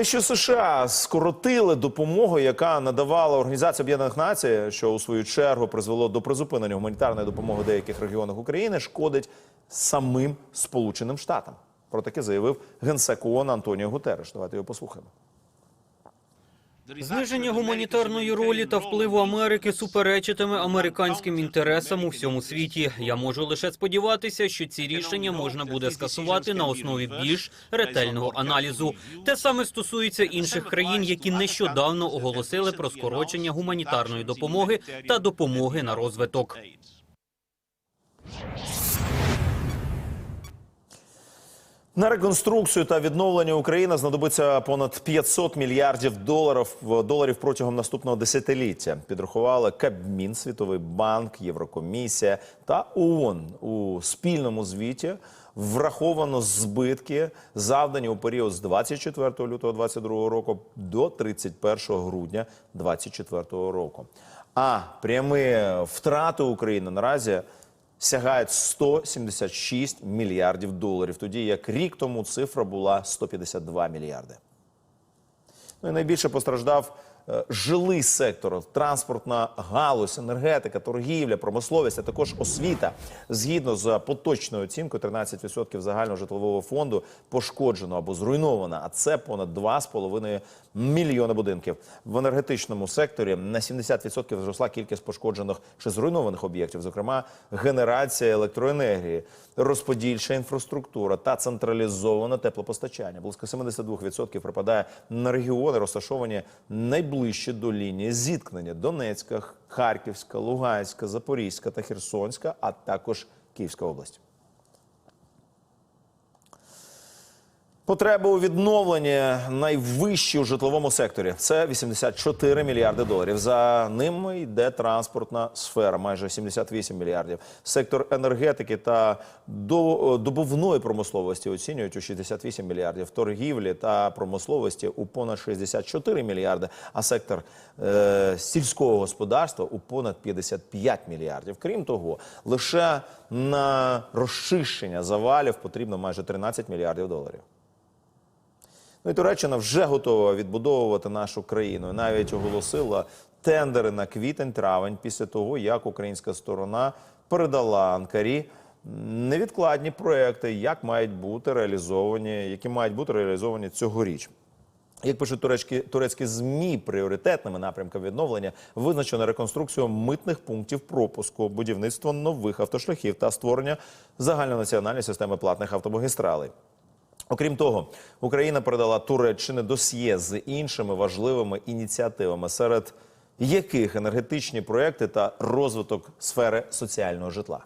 Те, що США скоротили допомогу, яка надавала Організація Об'єднаних Націй, що у свою чергу призвело до призупинення гуманітарної допомоги в деяких регіонах України, шкодить самим Сполученим Штатам. Про таке заявив генсек ООН Антоніо Гутереш. Давайте його послухаємо. Зниження гуманітарної ролі та впливу Америки суперечитиме американським інтересам у всьому світі. Я можу лише сподіватися, що ці рішення можна буде скасувати на основі більш ретельного аналізу. Те саме стосується інших країн, які нещодавно оголосили про скорочення гуманітарної допомоги та допомоги на розвиток. На реконструкцію та відновлення України знадобиться понад 500 мільярдів доларів доларів протягом наступного десятиліття. Підрахували Кабмін, Світовий банк, Єврокомісія та ООН у спільному звіті. Враховано збитки, завдані у період з 24 лютого 2022 року до 31 грудня 2024 року. А прямі втрати України наразі сягають 176 мільярдів доларів, тоді як рік тому цифра була 152 мільярди. Ну і найбільше постраждав жилий сектор, транспортна галузь, енергетика, торгівля, промисловість, а також освіта. Згідно з поточною оцінкою, 13% загального житлового фонду пошкоджено або зруйновано, а це понад 2,5 мільйона будинків. В енергетичному секторі на 70% зросла кількість пошкоджених чи зруйнованих об'єктів, зокрема генерація електроенергії, розподільча інфраструктура та централізоване теплопостачання. Близько 72% припадає на регіони, розташовані найближче до лінії зіткнення: Донецька, Харківська, Луганська, Запорізька та Херсонська, а також Київська область. Потреби у відновленні найвищі у житловому секторі це 84 мільярди доларів. За ними йде транспортна сфера, майже 78 мільярдів. Сектор енергетики та до- добувної промисловості оцінюють у 68 мільярдів. Торгівлі та промисловості у понад 64 мільярди. А сектор е, сільського господарства у понад 55 мільярдів. Крім того, лише на розчищення завалів потрібно майже 13 мільярдів доларів. Ну і Туреччина вже готова відбудовувати нашу країну. Навіть оголосила тендери на квітень-травень після того, як українська сторона передала Анкарі невідкладні проекти, як мають бути реалізовані, які мають бути реалізовані цьогоріч. Як пишуть турецькі, турецькі змі, пріоритетними напрямками відновлення визначено реконструкцію митних пунктів пропуску, будівництво нових автошляхів та створення загальнонаціональної системи платних автомагістралей. Окрім того, Україна передала Туреччині досьє з іншими важливими ініціативами, серед яких енергетичні проекти та розвиток сфери соціального житла.